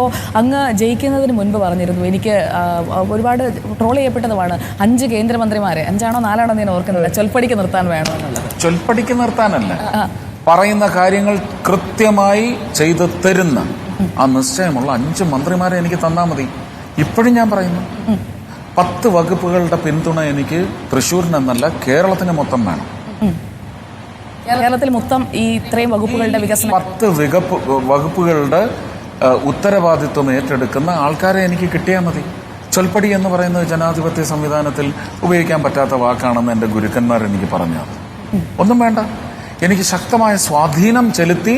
അപ്പോൾ അങ്ങ് ജയിക്കുന്നതിന് മുൻപ് പറഞ്ഞിരുന്നു. എനിക്ക് ഒരുപാട് ട്രോൾ ചെയ്യപ്പെട്ടതുമാണ് അഞ്ച് കേന്ദ്രമന്ത്രിമാരെ. അഞ്ചാണോ നാലാണോ ഞാൻ ഓർക്കുന്നില്ല. ചൊൽപ്പടിക്ക് നിർത്താൻ വേണം. എന്നുള്ളത് ചൊൽപ്പടിക്ക് നിർത്താനല്ല. പറയുന്ന കാര്യങ്ങൾ കൃത്യമായി ചെയ്തു തരുന്ന ആ നിശ്ചയമുള്ള അഞ്ച് മന്ത്രിമാരെ എനിക്ക് തന്നാ മതി. ഇപ്പോഴും ഞാൻ പറയുന്നു. പത്ത് വകുപ്പുകളുടെ പിന്തുണ എനിക്ക് തൃശ്ശൂരിനെന്നല്ല കേരളത്തിന് മൊത്തം വേണം. കേരളത്തിൽ മൊത്തം ഈ ഇത്രയും വകുപ്പുകളുടെ വികസനം പത്ത് വികപ്പ് വകുപ്പുകളുടെ ഉത്തരവാദിത്വം ഏറ്റെടുക്കുന്ന ആൾക്കാരെ എനിക്ക് കിട്ടിയാൽ മതി. ചൊൽപ്പടി എന്ന് പറയുന്നത് ജനാധിപത്യ സംവിധാനത്തിൽ ഉപയോഗിക്കാൻ പറ്റാത്ത വാക്കാണെന്ന് എന്റെ ഗുരുക്കന്മാർ എനിക്ക് പറഞ്ഞു ഒന്നും വേണ്ട. എനിക്ക് ശക്തമായ സ്വാധീനം ചെലുത്തി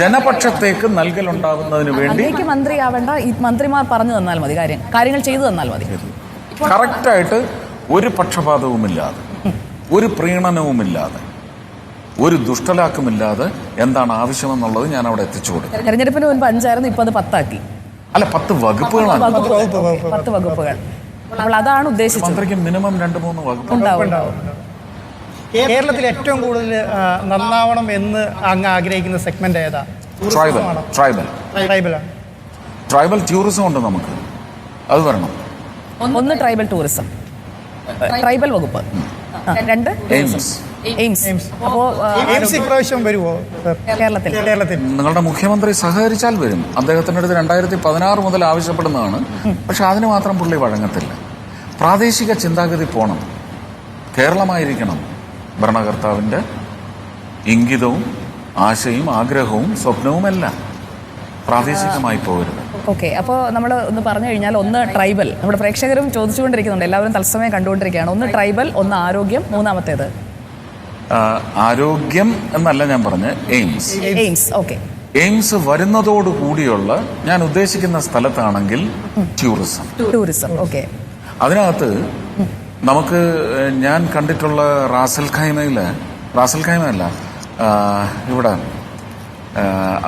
ജനപക്ഷത്തേക്ക് നൽകലുണ്ടാകുന്നതിന് വേണ്ടി എനിക്ക് മന്ത്രിയാവേണ്ട. ഈ മന്ത്രിമാർ പറഞ്ഞു തന്നാൽ മതി. കാര്യം കാര്യങ്ങൾ ചെയ്തു തന്നാൽ മതി. കറക്റ്റായിട്ട് ഒരു പക്ഷപാതവുമില്ലാതെ ഒരു പ്രീണനവുമില്ലാതെ ഒരു ദുഷ്ടലാക്കുമില്ലാതെ എന്താണ് ആവശ്യമെന്നുള്ളത് ഞാൻ അവിടെ എത്തിച്ചു കൊടുക്കും തെരഞ്ഞെടുപ്പിന് മുൻപ് അഞ്ചായിരുന്നു ഇപ്പൊ അത് പത്താക്കി. അല്ല പത്ത് വകുപ്പുകളാണ്. പത്ത് വകുപ്പുകൾ നമ്മൾ അതാണ് ഉദ്ദേശിച്ചത്. മന്ത്രിക്ക് മിനിമം രണ്ട് മൂന്ന് വകുപ്പ് ഉണ്ടാവും കേരളത്തിൽ ഏറ്റവും കൂടുതൽ നന്നാവണം എന്ന് അങ്ങ് ആഗ്രഹിക്കുന്ന സെഗ്മെന്റ് ഏതാ? ട്രൈബൽ ട്രൈബൽ ട്രൈബലാണ് ട്രൈബൽ ടൂറിസം ഉണ്ട് നമുക്ക്. അത് വരണം. ഒന്ന് ട്രൈബൽ ടൂറിസം ട്രൈബൽ വകുപ്പ്. രണ്ട് എയിംസ് എയിംസ്. അപ്പോ ആ, എയിംസ് ഇപ്രാവശ്യം വരുമോ കേരളത്തിൽ. കേരളത്തിൽ. നിങ്ങളുടെ മുഖ്യമന്ത്രി സഹകരിച്ചാൽ വരും. അദ്ദേഹത്തിന്റെ അടുത്ത് രണ്ടായിരത്തി പതിനാറ് മുതൽ ആവശ്യപ്പെടുന്നതാണ്. പക്ഷെ അതിന് മാത്രം പുള്ളി വഴങ്ങത്തില്ല. പ്രാദേശിക ചിന്താഗതി പോണം. കേരളമായിരിക്കണം ഭരണകർത്താവിന്റെ ഇംഗിതവും ആശയും ആഗ്രഹവും സ്വപ്നവും എല്ലാം. പ്രാദേശികമായി പോകരുത്. ഓക്കെ അപ്പോൾ നമ്മൾ ഒന്ന് പറഞ്ഞു കഴിഞ്ഞാൽ ഒന്ന് ട്രൈബൽ. നമ്മുടെ പ്രേക്ഷകരും ചോദിച്ചുകൊണ്ടിരിക്കുന്നുണ്ട്. എല്ലാവരും തത്സമയം കണ്ടുകൊണ്ടിരിക്കുകയാണ്. ഒന്ന് ട്രൈബൽ ഒന്ന് ആരോഗ്യം മൂന്നാമത്തേത്. ആരോഗ്യം എന്നല്ല ഞാൻ പറഞ്ഞ എയിംസ്. AIIMS okay. എയിംസ് വരുന്നതോടുകൂടിയുള്ള ഞാൻ ഉദ്ദേശിക്കുന്ന സ്ഥലത്താണെങ്കിൽ ടൂറിസം. Tourism okay. അതിനകത്ത് നമുക്ക് ഞാൻ കണ്ടിട്ടുള്ള റാസൽ ഖൈമയിൽ റാസൽ ഖൈമയല്ല ഇവിടെ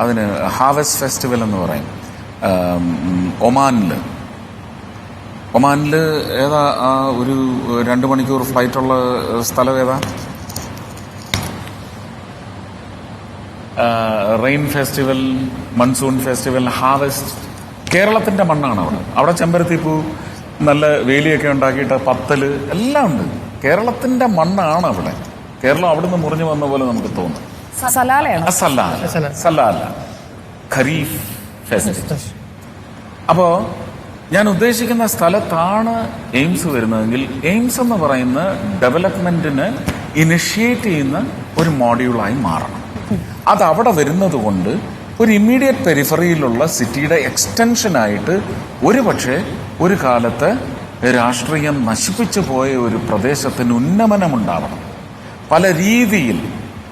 അതിന് ഹാവസ്റ്റ് ഫെസ്റ്റിവൽ എന്ന് പറയും. ഒമാനിൽ. ഒമാനിൽ ഏതാ ഒരു രണ്ട് മണിക്കൂർ ഫ്ലൈറ്റുള്ള സ്ഥലം ഏതാ? Rain festival monsoon festival harvest. കേരളത്തിന്റെ മണ്ണാണ് അവിടെ. അവിടെ ചെമ്പരത്തിപ്പൂ നല്ല വേലിയൊക്കെ ഉണ്ടാക്കിയിട്ട് പത്തൽ എല്ലാം ഉണ്ട്. കേരളത്തിന്റെ മണ്ണാണ് അവിടെ. കേരളം അവിടുന്ന് മുറിഞ്ഞു വന്ന പോലെ നമുക്ക് തോന്നും. സലാലയാണ്? സലാല. സല്ല. ഖരീഫ് ഫെസ്റ്റിവൽ അപ്പോ ഞാൻ ഉദ്ദേശിക്കുന്ന സ്ഥലത്താണ് എയിംസ് വരുന്നതെങ്കിൽ എയിംസ് എന്ന് പറയുന്ന ഡെവലപ്മെന്റിന് ഇനിഷ്യേറ്റ് ചെയ്യുന്ന ഒരു മോഡ്യൂളായി മാറണം. അത് അവിടെ വരുന്നത് കൊണ്ട് ഒരു ഇമ്മീഡിയറ്റ് പെരിഫറിയിലുള്ള സിറ്റിയുടെ എക്സ്റ്റൻഷനായിട്ട് ഒരു പക്ഷേ ഒരു കാലത്ത് രാഷ്ട്രീയം നശിപ്പിച്ചു പോയ ഒരു പ്രദേശത്തിന് ഉന്നമനമുണ്ടാവണം. പല രീതിയിൽ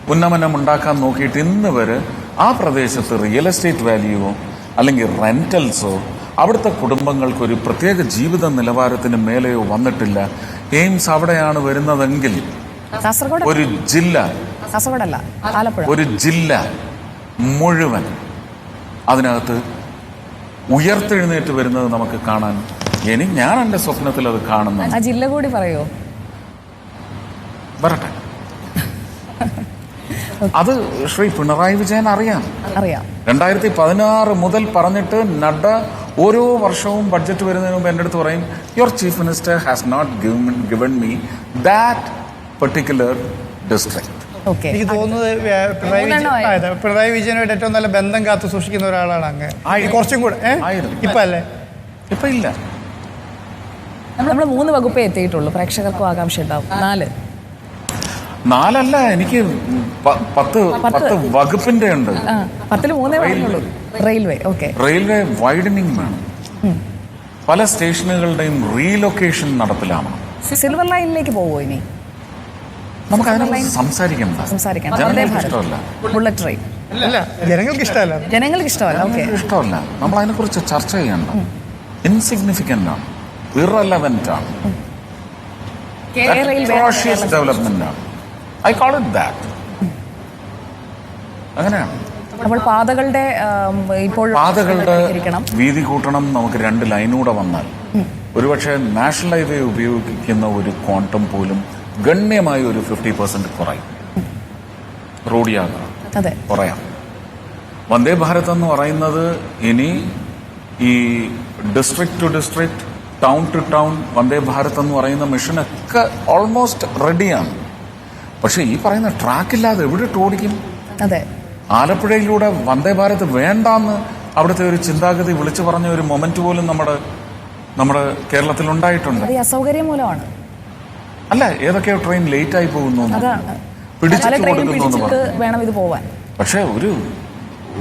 ഉന്നമനം ഉണ്ടാക്കാൻ നോക്കിയിട്ട് ഇന്ന് വരെ ആ പ്രദേശത്ത് റിയൽ എസ്റ്റേറ്റ് വാല്യൂവോ അല്ലെങ്കിൽ റെന്റൽസോ അവിടുത്തെ കുടുംബങ്ങൾക്കൊരു പ്രത്യേക ജീവിത നിലവാരത്തിന് മേലെയോ വന്നിട്ടില്ല. എയിംസ് അവിടെയാണ് വരുന്നതെങ്കിൽ ഒരു ജില്ല കാസർഗോഡല്ല ആലപ്പുഴ. ഒരു ജില്ല മുഴുവൻ അതിനകത്ത് ഉയർത്തെഴുന്നേറ്റ് വരുന്നത് നമുക്ക് കാണാൻ ഇനി ഞാൻ എന്റെ സ്വപ്നത്തിൽ അത് കാണുന്നു ആ ജില്ല കൂടി പറയോ? വരട്ടെ. അത് ശ്രീ പിണറായി വിജയൻ അറിയാം. അറിയാം. രണ്ടായിരത്തി പതിനാറ് മുതൽ പറഞ്ഞിട്ട് നഡ്ഡ ഓരോ വർഷവും ബഡ്ജറ്റ് വരുന്നതിന് മുമ്പ് എന്റെ അടുത്ത് പറയും your chief minister has not given me that particular district എനിക്ക് തോന്നുന്നത് പിണറായി വിജയനുമായിട്ട് ഏറ്റവും നല്ല ബന്ധം കാത്തു സൂക്ഷിക്കുന്ന ഒരാളാണ് അങ്ങ്. കുറച്ചും കൂടെ? ഇപ്പൊ അല്ലേ? ഇപ്പൊ ഇല്ല. നമ്മൾ മൂന്ന് വകുപ്പേ എത്തിയിട്ടുള്ളൂ. പ്രേക്ഷകർക്കും ആകാംക്ഷ ഉണ്ടാവും. നാല്. നാലല്ല എനിക്ക് പത്ത് പത്ത്. വകുപ്പിന്റെ ഉണ്ട്. ആ പത്തിൽ മൂന്നേ റെയിൽവേ. ഓക്കെ. റെയിൽവേ വൈഡനിങ് വേണം. പല സ്റ്റേഷനുകളുടെയും റീലൊക്കേഷൻ നടപ്പിലാണ് സിൽവർ ലൈനിലേക്ക് പോവോ ഇനി? നമുക്ക് അതിനെ സംസാരിക്കാം സംസാരിക്കണം. വന്ദേ ഭാരത്. ഇഷ്ടമല്ല. ബുള്ളറ്റ് ട്രെയിൻ അല്ല ജനങ്ങൾക്ക് ഇഷ്ടമല്ല. ജനങ്ങൾക്ക് ഇഷ്ടമല്ല ഓക്കെ ഇഷ്ടമല്ല. നമ്മൾ അതിനെക്കുറിച്ച് ചർച്ച ചെയ്യണ്ട. ഇൻസിഗ്നിഫിക്കന്റ് ആണ്. ഇറലവന്റ് ആണ്. ഡെവലപ്മെന്റ് ആണ്. ഐ കോൾ ഇറ്റ് ദാറ്റ് അങ്ങനെയാണ്. അപ്പോൾ പാതകളുടെ ഇപ്പോൾ പാതകളുടെ വീതി കൂട്ടണം നമുക്ക് രണ്ട് ലൈനൂടെ വന്നാൽ. ഒരുപക്ഷെ നാഷണൽ ഹൈവേ ഉപയോഗിക്കുന്ന ഒരു ക്വാണ്ടം പോലും ഗണ്യമായ ഒരു ഫിഫ്റ്റി പെർസെന്റ് കുറയും. റോഡ് യാത്ര അതെ. കുറയാം. വന്ദേ ഭാരത് എന്ന് പറയുന്നത് ഇനി ഈ district to district town to town Vande Bharat എന്ന് പറയുന്ന മിഷൻ ഒക്കെ ഓൾമോസ്റ്റ് റെഡിയാണ് പക്ഷെ ഈ പറയുന്ന ട്രാക്ക് ഇല്ലാതെ എവിടെ ഇട്ട് ഓടിക്കും അതെ. ആലപ്പുഴയിലൂടെ വന്ദേ ഭാരത് വേണ്ടാന്ന് അവിടുത്തെ ഒരു ചിന്താഗതി വിളിച്ചു പറഞ്ഞ ഒരു മൊമെന്റ് പോലും നമ്മുടെ നമ്മുടെ കേരളത്തിൽ ഉണ്ടായിട്ടുണ്ട്. അസൗകര്യം മൂലമാണ്. അല്ല ഏതൊക്കെയോ ട്രെയിൻ ലേറ്റ് ആയി പോകുന്നു അതാണ്. പല പിടിച്ചിട്ട് ട്രെയിനും കൊടുക്കുന്നു എന്ന് പിടിച്ചിട്ട് പറഞ്ഞു. വേണം ഇത് പോവാൻ. പക്ഷെ ഒരു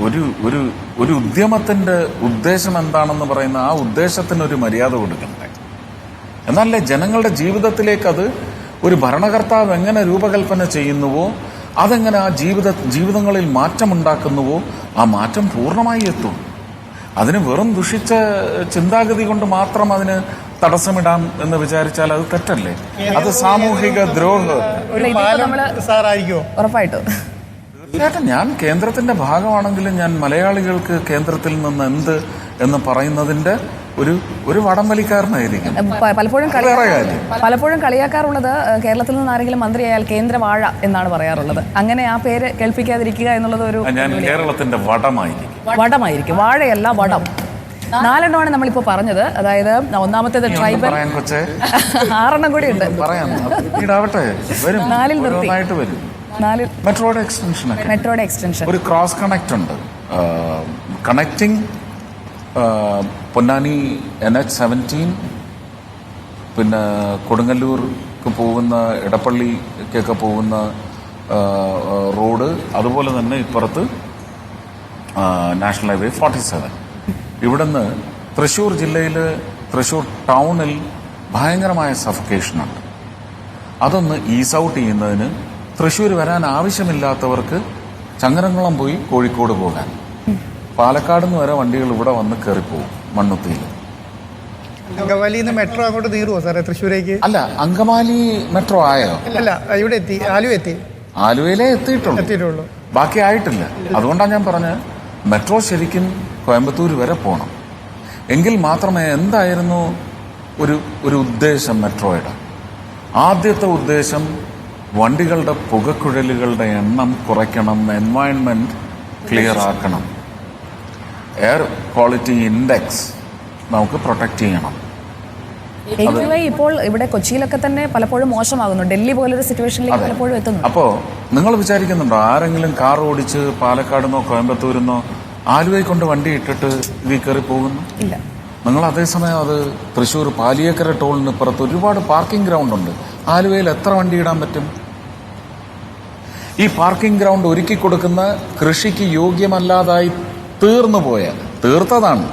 ഒരു ഒരു ഒരു ഉദ്യമത്തിന്റെ ഉദ്ദേശം എന്താണെന്ന് പറയുന്ന ആ ഉദ്ദേശത്തിന് ഒരു മര്യാദ കൊടുക്കണ്ടേ? എന്നാലേ ജനങ്ങളുടെ ജീവിതത്തിലേക്ക് അത് ഒരു ഭരണകർത്താവ് എങ്ങനെ രൂപകൽപ്പന ചെയ്യുന്നുവോ അതെങ്ങനെ ആ ജീവിത ജീവിതങ്ങളിൽ മാറ്റമുണ്ടാക്കുന്നുവോ ആ മാറ്റം പൂർണമായി എത്തും. അതിന് വെറും ദുഷിച്ച ചിന്താഗതി കൊണ്ട് മാത്രം അതിന് തടസ്സമിടാം എന്ന് വിചാരിച്ചാൽ അത് തെറ്റല്ലേ? അത് സാമൂഹിക ദ്രോഹം. ഉറപ്പായിട്ടും. തീർച്ചയായിട്ടും ഞാൻ കേന്ദ്രത്തിന്റെ ഭാഗമാണെങ്കിലും ഞാൻ മലയാളികൾക്ക് കേന്ദ്രത്തിൽ നിന്ന് എന്ത് എന്ന് പറയുന്നതിന്റെ ഒരു ഒരു വടംവലിക്കാരനായിരിക്കും. പലപ്പോഴും പലപ്പോഴും കളിയാക്കാറുള്ളത് കേരളത്തിൽ നിന്ന് ആരെങ്കിലും മന്ത്രിയായാൽ കേന്ദ്ര വാഴ എന്നാണ് പറയാറുള്ളത്. അങ്ങനെ ആ പേര് കേൾപ്പിക്കാതിരിക്കുക എന്നുള്ളത് ഒരു ഞാൻ കേരളത്തിന്റെ വടമായിരിക്കും. വടമായിരിക്കും. വാഴയല്ല വടം. നാലെണ്ണമാണ് നമ്മളിപ്പോ പറഞ്ഞത്. അതായത് ഒന്നാമത്തേത് ട്രൈബൽ. ആറെണ്ണം കൂടി ഉണ്ട്. നാലിൽ നിർത്തി. ഓരോന്നായിട്ട് വരും. നാല് മെട്രോയുടെ എക്സ്റ്റൻഷൻ മെട്രോയുടെ എക്സ്റ്റൻഷൻ ഒരു ക്രോസ് കണക്ട് ഉണ്ട്. Connecting Ponnani N H seventeen പിന്നെ കൊടുങ്ങല്ലൂർക്ക് പോകുന്ന ഇടപ്പള്ളിക്കൊക്കെ പോകുന്ന റോഡ് അതുപോലെ തന്നെ ഇപ്പുറത്ത് നാഷണൽ ഹൈവേ ഫോർട്ടി സെവൻ ഇവിടുന്ന് തൃശൂർ ജില്ലയിൽ തൃശൂർ ടൗണിൽ ഭയങ്കരമായ സഫക്കേഷനുണ്ട് അതൊന്ന് ഈസ് ഔട്ട് ചെയ്യുന്നതിന് തൃശൂർ വരാൻ ആവശ്യമില്ലാത്തവർക്ക് ചങ്ങരംകുളം പോയി കോഴിക്കോട് പോകാൻ. പാലക്കാട് നിന്ന് വരെ വണ്ടികൾ ഇവിടെ വന്ന് കയറിപ്പോകും മണ്ണുത്തിയിൽ അങ്കമാലിയിൽ നിന്ന് മെട്രോ അങ്ങോട്ട് തീരുവോ സാറേ തൃശ്ശൂരേക്ക് അല്ല അങ്കമാലി മെട്രോ ആയോ? അല്ല ഇവിടെ എത്തി ആലുവ എത്തി. ആലുവയിലേ എത്തിയിട്ടുള്ളൂ. എത്തിയിട്ടുള്ളൂ. ബാക്കി ആയിട്ടില്ല. അതുകൊണ്ടാണ് ഞാൻ പറഞ്ഞത്. മെട്രോ ശരിക്കും കോയമ്പത്തൂർ വരെ പോകണം എങ്കിൽ മാത്രമേ എന്തായിരുന്നു ഒരു ഒരു ഉദ്ദേശം മെട്രോയുടെ? ആദ്യത്തെ ഉദ്ദേശം വണ്ടികളുടെ പുകക്കുഴലുകളുടെ എണ്ണം കുറയ്ക്കണം എൻവയൺമെന്റ് ക്ലിയർ ആക്കണം. എയർ ക്വാളിറ്റി ഇൻഡെക്സ് നമുക്ക് പ്രൊട്ടക്റ്റ് ചെയ്യണം. AQI ഇപ്പോൾ ഇവിടെ കൊച്ചിയിലൊക്കെ തന്നെ പലപ്പോഴും മോശമാകുന്നു. ഡൽഹി പോലൊരു സിറ്റുവേഷനിലേക്ക് പലപ്പോഴും എത്തുന്നു അപ്പോ നിങ്ങൾ വിചാരിക്കുന്നുണ്ടോ ആരെങ്കിലും കാർ ഓടിച്ച് പാലക്കാടുന്നോ കോയമ്പത്തൂരിന്നോ ആലുവയിൽ കൊണ്ട് വണ്ടി ഇട്ടിട്ട് ഇതിൽ കയറി പോകുന്നു? ഇല്ല. നിങ്ങൾ അതേസമയം അത് തൃശ്ശൂർ പാലിയേക്കര ടോളിന് പുറത്ത് ഒരുപാട് പാർക്കിംഗ് ഗ്രൗണ്ട് ഉണ്ട്. ആലുവയിൽ എത്ര വണ്ടി ഇടാൻ പറ്റും? ഈ പാർക്കിംഗ് ഗ്രൗണ്ട് ഒരുക്കി കൊടുക്കുന്ന കൃഷിക്ക് യോഗ്യമല്ലാതായി തീർന്നു പോയ തീർത്തതാണ്.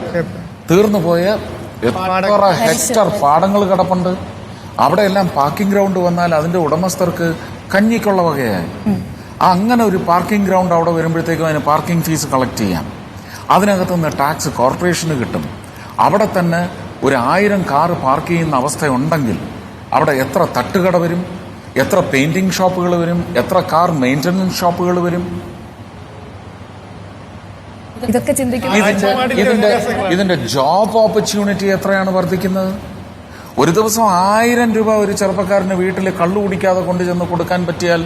തീർന്നു പോയ എത്ര ഹെക്ടർ പാടങ്ങൾ കിടപ്പുണ്ട്. അവിടെ എല്ലാം പാർക്കിംഗ് ഗ്രൗണ്ട് വന്നാൽ അതിന്റെ ഉടമസ്ഥർക്ക് കഞ്ഞിക്കുള്ള വകയായി. ആ അങ്ങനെ ഒരു പാർക്കിംഗ് ഗ്രൗണ്ട് അവിടെ വരുമ്പോഴത്തേക്കും അതിന് പാർക്കിംഗ് ഫീസ് കളക്ട് ചെയ്യാം. അതിനകത്ത് നിന്ന് ടാക്സ് കോർപ്പറേഷന് കിട്ടും. അവിടെ തന്നെ ഒരു ആയിരം കാറ് പാർക്ക് ചെയ്യുന്ന അവസ്ഥയുണ്ടെങ്കിൽ അവിടെ എത്ര തട്ടുകട വരും? എത്ര പെയിന്റിംഗ് ഷോപ്പുകൾ വരും? എത്ര കാർ മെയിന്റനൻസ് ഷോപ്പുകൾ വരും? ഇതൊക്കെ ചിന്തിക്കുന്നത് ഇതിന്റെ ജോബ് ഓപ്പർച്യൂണിറ്റി എത്രയാണ് വർദ്ധിക്കുന്നത്? ഒരു ദിവസം ആയിരം രൂപ ഒരു ചെറുപ്പക്കാരന് വീട്ടിൽ കള്ളു കുടിക്കാതെ കൊണ്ടുചെന്ന് കൊടുക്കാൻ പറ്റിയാൽ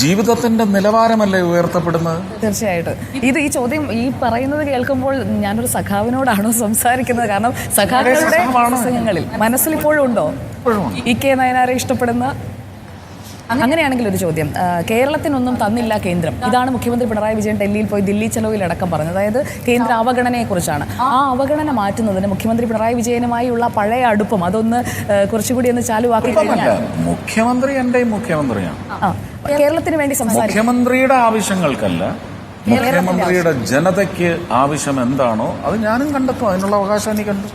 ജീവിതത്തിന്റെ നിലവാരമല്ലേ ഉയർത്തപ്പെടുന്നത്? തീർച്ചയായിട്ടും. ഇത് ഈ ചോദ്യം ഈ പറയുന്നത് കേൾക്കുമ്പോൾ ഞാനൊരു സഖാവിനോടാണോ സംസാരിക്കുന്നത്? കാരണം സഖാക്കളുടെ സഖാവാണ്. മനസ്സിൽ ഇപ്പോഴും ഉണ്ടോ? ഇപ്പോഴും ഉണ്ട്. ഇ കെ നയനാരെ ഇഷ്ടപ്പെടുന്ന അങ്ങനെയാണെങ്കിൽ ഒരു ചോദ്യം. കേരളത്തിനൊന്നും തന്നില്ല കേന്ദ്രം. ഇതാണ് മുഖ്യമന്ത്രി പിണറായി വിജയൻ ഡൽഹിയിൽ പോയി ദില്ലി ചെലവിലടക്കം പറഞ്ഞത്. അതായത് കേന്ദ്ര അവഗണനയെ കുറിച്ചാണ് ആ. അവഗണന മാറ്റുന്നതിന് മുഖ്യമന്ത്രി പിണറായി വിജയനുമായുള്ള പഴയ അടുപ്പം അതൊന്ന് കുറച്ചുകൂടി ഒന്ന് ചാലുവാക്കി കഴിഞ്ഞാൽ മുഖ്യമന്ത്രി എന്റെ മുഖ്യമന്ത്രിയാണ്. കേരളത്തിന് വേണ്ടി സംസാരിക്കും. മുഖ്യമന്ത്രിയുടെ ആവശ്യങ്ങൾക്കല്ല മുഖ്യമന്ത്രിയുടെ ജനതയ്ക്ക് ആവശ്യം എന്താണോ അത് ഞാനും കണ്ടെത്തും. അതിനുള്ള അവകാശം എനിക്കുണ്ട്